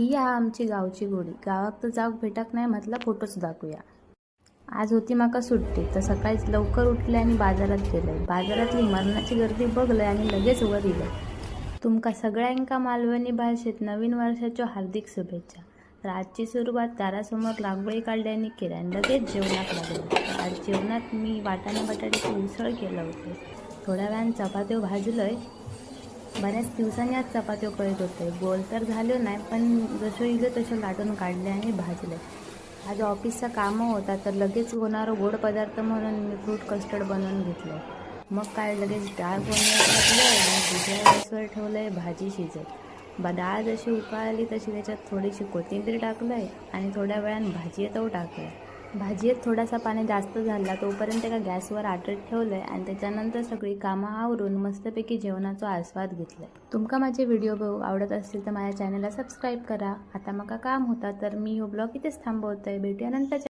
ही हा आमची गावची गोडी गावाक तर जाऊक भेटत नाही म्हटलं फोटोच दाखवूया. आज होती माका सुट्टी तर सकाळीच लवकर उठले आणि बाजारात गेले. बाजारातली मरणाची गर्दी बघलं आणि लगेच वर इलं. तुमका सगळ्यांका मालवणी भाषेत नवीन वर्षाच्या हार्दिक शुभेच्छा. तर आजची सुरुवात दारासमोर लागवडी काढल्याने केली आणि लगेच जेवणात लागले. आज जेवणात मी वाटाणे बटाट्याची उसळ केलं होते. थोड्या वेळानं चपात्यो आहे बऱ्याच दिवसांनी आज चपात्यो कळत होते गोल तर झालो नाही पण जसं इलं तसं लाटून काढले आणि भाजले. आज ऑफिसचा कामं होता तर लगेच होणारं गोड पदार्थ म्हणून मी फ्रूट कस्टर्ड बनवून घेतलं मग काय लगेच डाळ बनवून टाकलं गॅसवर ठेवलं आहे भाजी शिजत. बा डाळ जशी उकळली तशी त्याच्यात थोडीशी कोथिंबीर टाकलं आहे आणि थोड्या वेळानं भाजी येतो टाकलं आहे भाजीत थोडासा पाणी जास्त झाला तोपर्यंत एका गॅसवर आटत ठेवलं आहे आणि त्याच्यानंतर सगळी कामं आवरून मस्तपैकी जेवणाचा आस्वाद घेतला तुमका माझे व्हिडिओ बघू आवडत असतील तर माझ्या चॅनलला सबस्क्राईब करा. आता मका काम होता तर मी हो ब्लॉग इथेच थांबवतोय. भेटूया नंतर